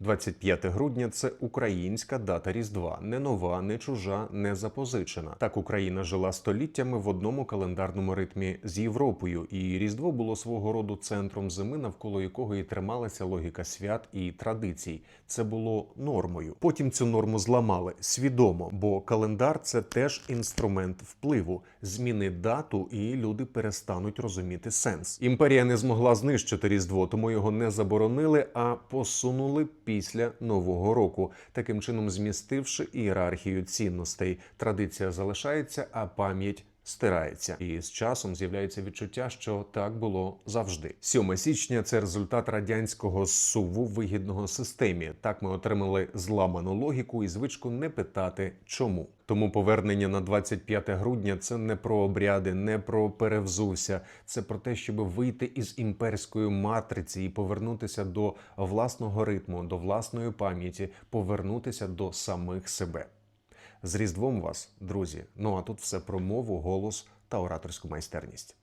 25 грудня це українська дата Різдва, не нова, не чужа, не запозичена. Так Україна жила століттями в одному календарному ритмі з Європою, і Різдво було свого роду центром зими, навколо якого і трималася логіка свят і традицій. Це було нормою. Потім цю норму зламали свідомо, бо календар це теж інструмент впливу. Зміни дату, і люди перестануть розуміти сенс. Імперія не змогла знищити Різдво, тому його не заборонили, а посунули після нового року, таким чином змістивши ієрархію цінностей. Традиція залишається, а пам'ять. Стирається, і з часом з'являється відчуття, що так було завжди. 7 січня це результат радянського суву вигідного системі. Так ми отримали зламану логіку і звичку не питати чому. Тому повернення на 25 грудня це не про обряди, не про перевзувся. Це про те, щоб вийти із імперської матриці і повернутися до власного ритму, до власної пам'яті, повернутися до самих себе. З Різдвом вас, друзі. Ну а тут все про мову, голос та ораторську майстерність.